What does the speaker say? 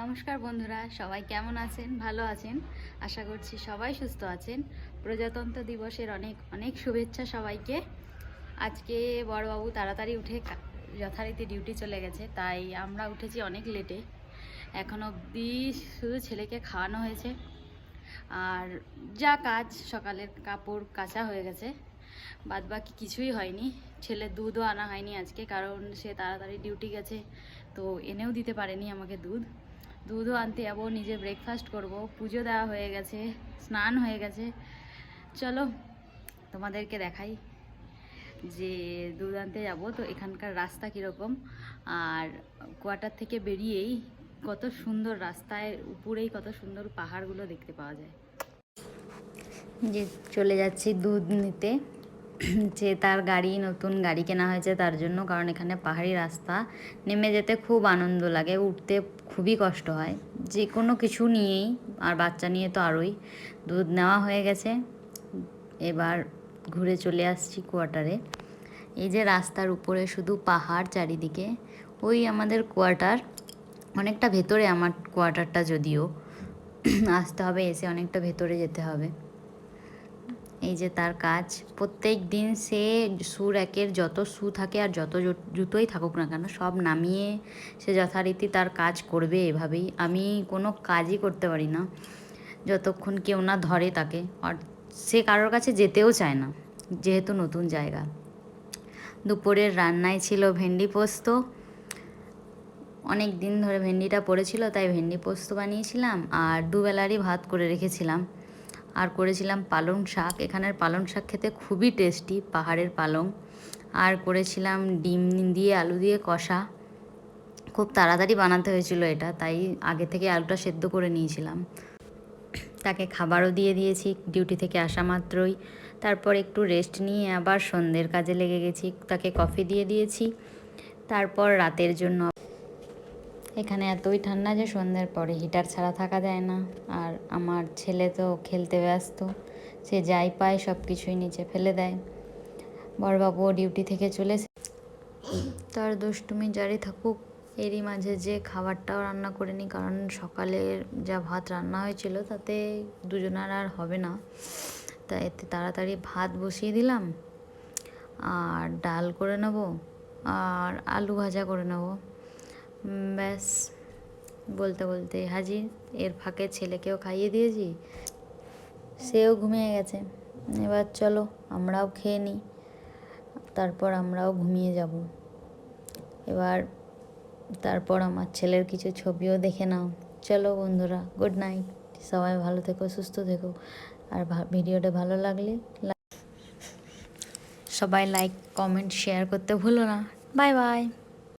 নমস্কার বন্ধুরা, সবাই কেমন আছেন? ভালো আছেন? আশা করছি সবাই সুস্থ আছেন। প্রজাতন্ত্র দিবসের অনেক অনেক শুভেচ্ছা সবাইকে। আজকে বড়বাবু তাড়াতাড়ি উঠে যথারীতি ডিউটি চলে গেছে, তাই আমরা উঠেছি অনেক লেটে। এখন অবধি শুধু ছেলেকে খাওয়ানো হয়েছে। আর যা কাজ, সকালের কাপড় কাচা হয়ে গেছে। বাদ বাকি কিছুই হয়নি। ছেলের দুধও আনা হয়নি আজকে, কারণ সে তাড়াতাড়ি ডিউটি গেছে, তো এনেও দিতে পারেনি আমাকে দুধ। দুধও আনতে যাব, নিজে ব্রেকফাস্ট করব। পুজো দেওয়া হয়ে গেছে, স্নান হয়ে গেছে। চলো, তোমাদেরকে দেখাই যে দুধ আনতে যাব। তো এখানকার রাস্তা কীরকম? আর কোয়ার্টার থেকে বেরিয়েই কত সুন্দর রাস্তায় উপরেই কত সুন্দর পাহাড়গুলো দেখতে পাওয়া যায়। যে চলে যাচ্ছি দুধ নিতে। যে তার গাড়ি নতুন গাড়ি কেনা হয়েছে তার জন্য, কারণ এখানে পাহাড়ি রাস্তা। নেমে যেতে খুব আনন্দ লাগে, উঠতে খুবই কষ্ট হয়। যে কোনো কিছু নিয়েই, আর বাচ্চা নিয়ে তো আরোই। দুধ নেওয়া হয়ে গেছে। এবার ঘুরে চলে আসছি কোয়ার্টারে। এই যে রাস্তার উপরে শুধু পাহাড় চারিদিকে, ওই আমাদের কোয়ার্টার, অনেকটা ভেতরে আমার কোয়ার্টারটা যদিও। আসতে হবে, এসে অনেকটা ভেতরে যেতে হবে। এই যে তার কাজ। প্রত্যেক দিন সে সু র্যাকের যত সু থাকে আর যত জুতোই থাকুক না কেন, সব নামিয়ে সে যথারীতি তার কাজ করবে এভাবেই। আমি কোনো কাজই করতে পারি না, যতক্ষণ কেউ না ধরে তাকে। আর সে কারোর কাছে যেতেও চায় না, যেহেতু নতুন জায়গা। দুপুরের রান্নায় ছিল ভেন্ডি পোস্ত। অনেক দিন ধরে ভেন্ডিটা পড়েছিল, তাই ভেন্ডি পোস্ত বানিয়েছিলাম আর দুবেলারই ভাত করে রেখেছিলাম। আর করেছিলাম পালং শাক। এখানের পালং শাক খেতে খুবই টেস্টি পাহাড়ের পালং। আর করেছিলাম ডিম দিয়ে আলু দিয়ে কষা। খুব তাড়াতাড়ি বানাতে হয়েছিল এটা, তাই আগে থেকে আলুটা সেদ্ধ করে নিয়েছিলাম। তাকে খাবারও দিয়ে দিয়েছি, ডিউটি থেকে আসা মাত্রই। তারপর একটু রেস্ট নিয়ে আবার সন্ধ্যের কাজে লেগে গেছি, তাকে কফি দিয়ে দিয়েছি। তারপর রাতের জন্য এখানে এতই ঠান্ডা যে সন্ধ্যের পরে হিটার ছাড়া থাকা যায় না। আর আমার ছেলে তো খেলতে ব্যস্ত, সে যাই পায় সব কিছুই নিচে ফেলে দেয়। বড়বাবুও ডিউটি থেকে চলে তার দুষ্টুমি জারি থাকুক, এরই মাঝে যে খাবারটাও রান্না করে নিই কারণ সকালের যা ভাত রান্না হয়েছিল তাতে দুজনের আর হবে না। তা এতে তাড়াতাড়ি ভাত বসিয়ে দিলাম, আর ডাল করে নেব, আর আলু ভাজা করে নেব। ব্যাস, বলতে বলতে হাজির। এর ফাঁকে ছেলেকেও খাইয়ে দিয়েছি। সেও ঘুমিয়ে গেছে। এবার চলো, আমরাও খেয়ে নিই। তারপর আমরাও ঘুমিয়ে যাব। এবার তারপর আমার ছেলের কিছু ছবিও দেখে নাও। চলো বন্ধুরা গুড নাইট সবাই ভালো থেকো, সুস্থ থেকো। আর ভিডিওটা ভালো লাগলে সবাই লাইক কমেন্ট শেয়ার করতে ভুলো না। Bye bye